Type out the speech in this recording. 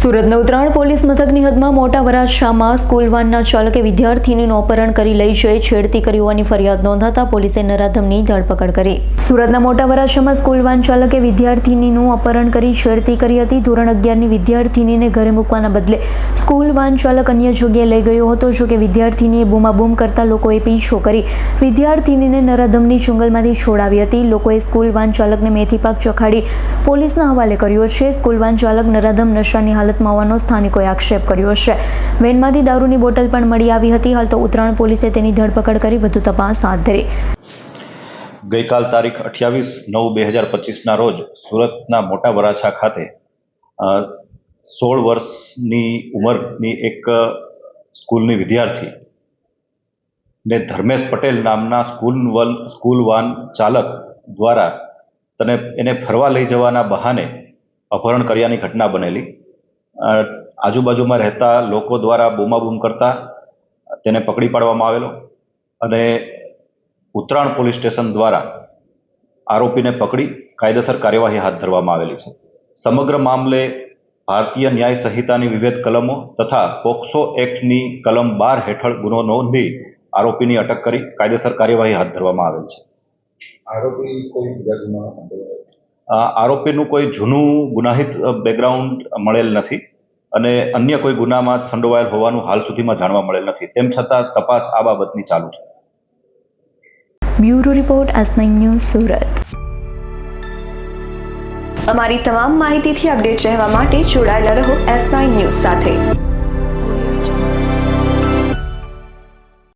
સુરતના ઉત્તરાયણ પોલીસ મથકની હદમાં મોટા વરાછામાં સ્કૂલ વાનના ચાલકે વિદ્યાર્થીનીનું અપહરણ કરી લઈ જઈ છેડતી કરી હોવાની ફરિયાદ નોંધાતા પોલીસે નરાધમની ધરપકડ કરી. સુરતના મોટા વરાછામાં સ્કૂલ વાન ચાલકે વિદ્યાર્થીનીનું અપહરણ કરી છેડતી કરી હતી. ધોરણ અગિયારની વિદ્યાર્થીનીને ઘરે મૂકવાના બદલે સ્કૂલ વાન ચાલક અન્ય જગ્યાએ લઈ ગયો હતો, જો કે વિદ્યાર્થીનીએ બૂમાબૂમ કરતા લોકોએ પીછો કરી વિદ્યાર્થીનીને નરાધમની જંગલમાંથી છોડાવી હતી. લોકોએ સ્કૂલ વાન ચાલકને મેથી પાક ચખાડી પોલીસના હવાલે કર્યો છે. સ્કૂલ વાન ચાલક નરાધમ નશાની હાલતમાં હોવાનો સ્થાનિકોએ આક્ષેપ કર્યો છે વેનમાંથી દારૂની બોટલ પણ મળી આવી હતી. હાલ તો ઉત્તરાયણ પોલીસે તેની ધરપકડ કરી વધુ તપાસ હાથ ધરી. ગઈકાલ તારીખ અઠ્યાવીસ નવ બે હજાર પચીસના રોજ સુરતના મોટા વરાછા ખાતે સોળ વર્ષની ઉંમરની એક સ્કૂલની વિદ્યાર્થી ને ધર્મેશ પટેલ નામના સ્કૂલ વન, સ્કૂલ વાન ચાલક દ્વારા તને, એને ફરવા લઈ જવાના બહાને અપહરણ કર્યાની ઘટના બનેલી. આજુબાજુમાં રહેતા લોકો દ્વારા બૂમાબૂમ કરતા તેને પકડી પાડવામાં આવેલો અને ઉત્તરાયણ પોલીસ સ્ટેશન દ્વારા આરોપીને પકડી કાયદેસર કાર્યવાહી હાથ ધરવામાં આવેલી છે. સમગ્ર મામલે ભારતીય ન્યાય સંહિતાની વિવિધ કલમો તથા પોક્સો એક્ટની કલમ બાર હેઠળ ગુનો નોંધી આરોપીની અટક કરી કાયદેસર કાર્યવાહી હાથ ધરવામાં આવેલ છે. આરોપી કોઈ બીજા ગુનામાં આરોપીનું કોઈ જૂનું ગુનાહિત બેકગ્રાઉન્ડ મળેલ નથી. અને અન્ય કોઈ ગુનામાં સંડોવાયેલ હોવાનું હાલ સુધીમાં જાણવા મળેલ નથી. તેમ છતાં તપાસ આ બાબતની ચાલુ છે. Bureau report S nine news Surat. અમારી તમામ માહિતીથી અપડેટ રહેવા માટે જોડાયેલા રહો એસ નાઇન ન્યૂઝ સાથે.